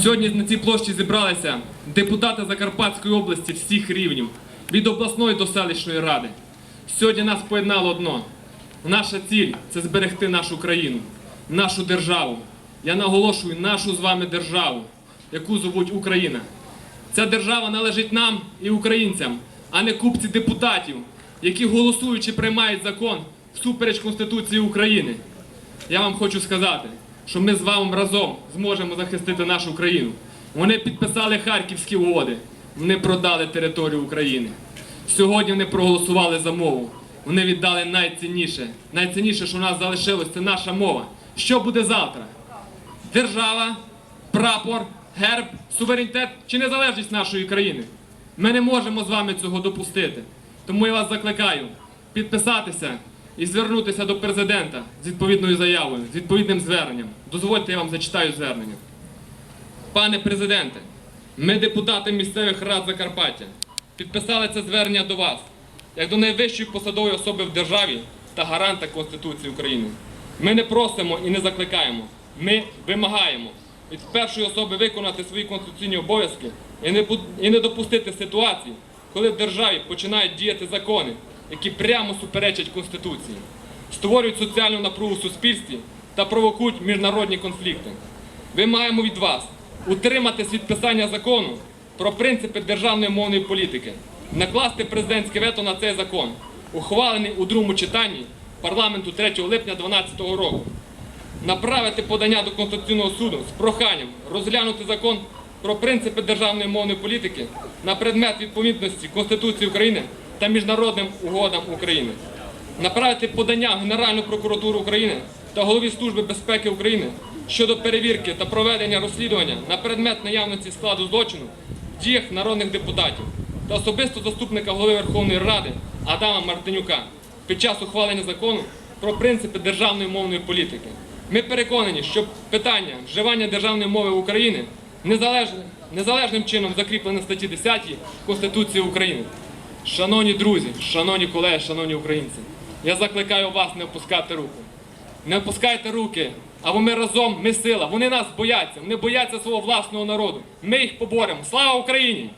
Сьогодні на цій площі зібралися депутати Закарпатської області всіх рівнів, від обласної до селищної ради. Сьогодні нас поєднало одно. Наша ціль це зберегти нашу країну, нашу державу. Я наголошую нашу з вами державу, яку звуть Україна. Ця держава належить нам і українцям, а не купці депутатів, які голосуючи приймають закон всупереч Конституції України. Я вам хочу сказати, що ми з вами разом зможемо захистити нашу країну. Вони підписали Харківські угоди, вони продали територію України. Сьогодні вони проголосували за мову. Вони віддали найцінніше. Найцінніше, що у нас залишилось, це наша мова. Що буде завтра? Держава, прапор, герб, суверенітет чи незалежність нашої країни. Ми не можемо з вами цього допустити. Тому я вас закликаю підписатися і звернутися до президента з відповідною заявою, з відповідним зверненням. Дозвольте, я вам зачитаю звернення. Пане президенте, ми, депутати місцевих рад Закарпаття, підписали це звернення до вас, як до найвищої посадової особи в державі та гаранта Конституції України. Ми не просимо і не закликаємо, ми вимагаємо від першої особи виконати свої конституційні обов'язки і не, допустити ситуації, коли в державі починають діяти закони, які прямо суперечать Конституції, створюють соціальну напругу в суспільстві та провокують міжнародні конфлікти. Вимагаємо від вас утриматись від писання закону про принципи державної мовної політики, накласти президентське вето на цей закон, ухвалений у другому читанні парламенту 3 липня 2012 року, направити подання до Конституційного суду з проханням розглянути закон про принципи державної мовної політики на предмет відповідності Конституції України та міжнародним угодам України направити подання Генеральну прокуратуру України та голові Служби безпеки України щодо перевірки та проведення розслідування на предмет наявності складу злочину в діях народних депутатів та особисто заступника голови Верховної Ради Адама Мартинюка під час ухвалення закону про принципи державної мовної політики. Ми переконані, що питання вживання державної мови України незалежним, чином закріплене в статті 10 Конституції України. Шановні друзі, шановні колеги, шановні українці, я закликаю вас не опускати руку. Не опускайте руки, або ми разом, ми сила. Вони нас бояться, вони бояться свого власного народу. Ми їх поборемо. Слава Україні!